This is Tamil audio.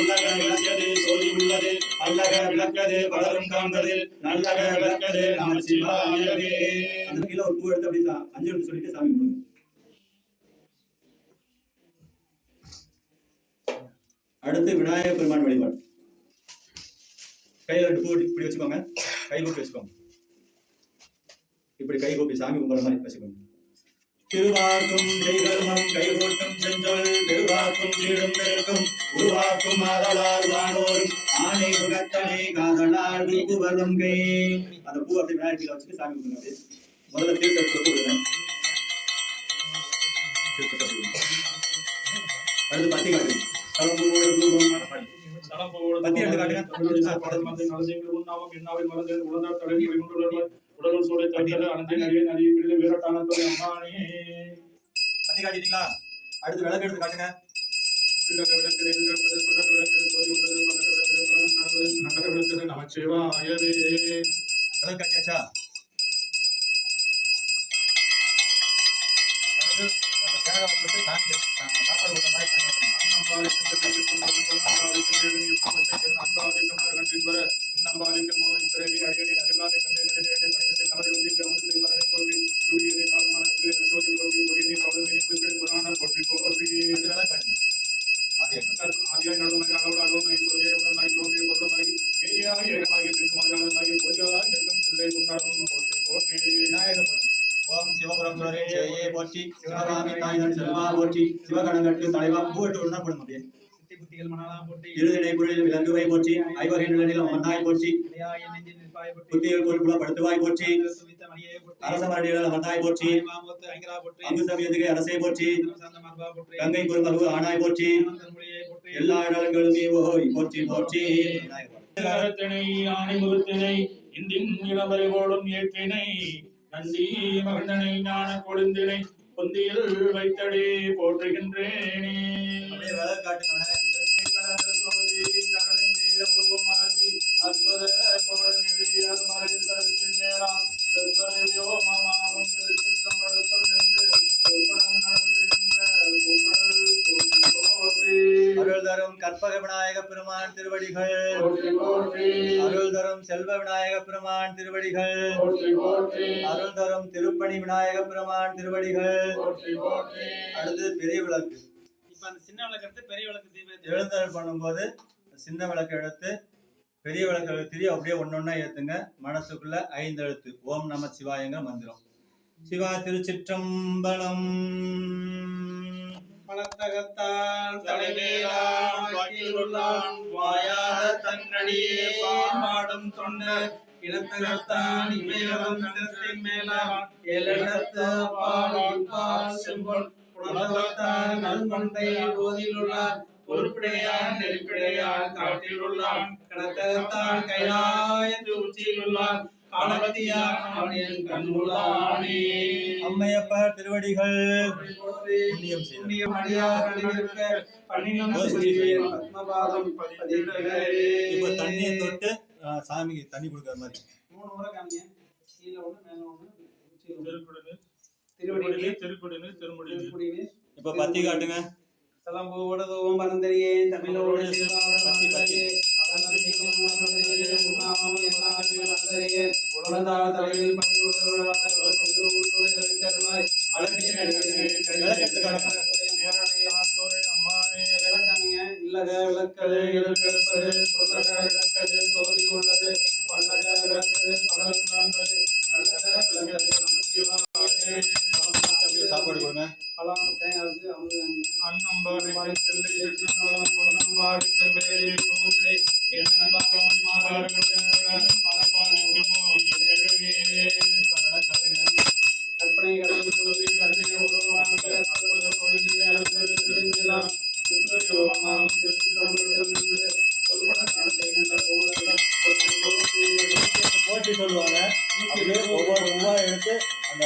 உள்ளக விளக்கது சொல்லி உள்ளது. அல்லக விளக்கது பலரும் காண்பது நல்லக விளக்கது நம சிவாயவே அந்த கீழே ஒரு பூ எடுத்து அப்படிதான் அஞ்சு நிமிஷம் சொல்லிட்டு சாமி கும்பிடுங்க. அடுத்து விநாயகர் பெருமான் வழிபாடு. கையில ரெண்டு பூ இப்படி வச்சுக்கோங்க. கை கூப்பி வச்சுக்கோங்க. இப்படி கை கூப்பி சாமி கும்பிட்ற மாதிரி வச்சுக்கோங்க. திருவாக்கும் செய்கர்மம் கைகூட்டும் செஞ்சொல் பெருவாக்கும் கீழுந்திருக்கும் உருவாக்கும் ஆதலால் வானோரும் ஆனை முகத்தனை காதலால் வீகுவலும் கை அந்த பூ அப்படி விநாயகர் வச்சுட்டு சாமி கும்பிடுங்க முதல்ல தீர்த்தத்தை தொட்டு விடுங்க தீர்த்தத்தை விடுங்க அடுத்து பத்தி காட்டுங்க அடுத்து விளக்கு எடுத்து காட்டுங்க நமச்சிவாயவே விளக்கு காட்டியாச்சா அடுத்து அந்த தேங்காய் ஜெயே போற்றி சிவகாமி தாய் தன் செல்வா போற்றி சிவகணங்கட்டு தலைவா பூவெட்டு ஒன்றா அப்படியே இருதினை விலங்குவை போற்றி ஐவகை நிலனில் மன்னாய் போற்றி புத்தியில் பொருட்புல படுத்துவாய் போற்றி அரச மரடியில் மன்னாய் போற்றி அங்கு சமயத்துக்கு அரசை போற்றி கங்கை குறுமல்வு ஆனாய் போற்றி எல்லா இடங்களும் ஓய் போற்றி போற்றி கரத்தினை ஆணை முகத்தினை இந்தின் இளவரை போடும் ஏற்றினை நந்தி மகந்தனை ஞான கொழுந்தினை பொந்தியில் வைத்தடே போற்றுகின்றேனே. அற்புத அருமறை தரத்தின் மேலாம் தரும் கற்பக விநாயக பெருமான் திருவடிகள். போற்றி போற்றி. அருள் தரும் செல்வ விநாயக பெருமான் திருவடிகள். போற்றி போற்றி. அருள் தரும் திருப்பணி விநாயக பெருமான் திருவடிகள். போற்றி போற்றி. அடுத்து பெரிய விளக்கு. இப்ப அந்த சின்ன விளக்கு எடுத்து பெரிய விளக்கு தீபத்தை எழுந்தருள் பண்ணும்போது சின்ன விளக்கு எடுத்து பெரிய விளக்கு திரி அப்படியே ஒன்னொன்னா ஏத்துங்க. மனசுக்குள்ள ஐந்து எழுத்து ஓம் நம சிவாயங்க மந்திரம். சிவா திருச்சிற்றம்பலம். பலத்தகத்தான் தலைவேலான் வாக்கிலுள்ளான். வாயாத தன்னடியே பாடும் தொண்டர் இனத்தகத்தான் பால் செம்பொன். போதிலுள்ளார் பொறுப்பிடையான் நெருப்பிடையான் காட்டிலுள்ளான். கைலாயத்து உச்சியிலுள்ளான். அவனின் கண்ணுள்ளானே அம்மையப்பர் திருவடிகள். போற்றி புண்ணியம். இப்ப தண்ணியை தொட்டு சாமிக்கு தண்ணி கொடுக்குற மாதிரி. இப்ப பத்தி காட்டுங்க. தலம்போட தோம் பரந்தரியே தமிழோட பத்தி, பத்தி. இல்லக விளக்கது எழுப்பது சொல்லக விளக்கது சோதி உள்ளது. செல்லை திருநாளம் பொன்னம்பாடிக்கு மேலே பூசை கற்பனை கடந்து கருணை உருவாங்க அற்புத கோயிலில் அலங்கரித்து திருந்தெல்லாம் சுத்தயோகமாக திருச்சிற்றம்பலம் சொல்பட நடத்துகின்ற போதெல்லாம் போட்டி சொல்லுவாங்க. ஒவ்வொரு ரூபாய் எடுத்து அந்த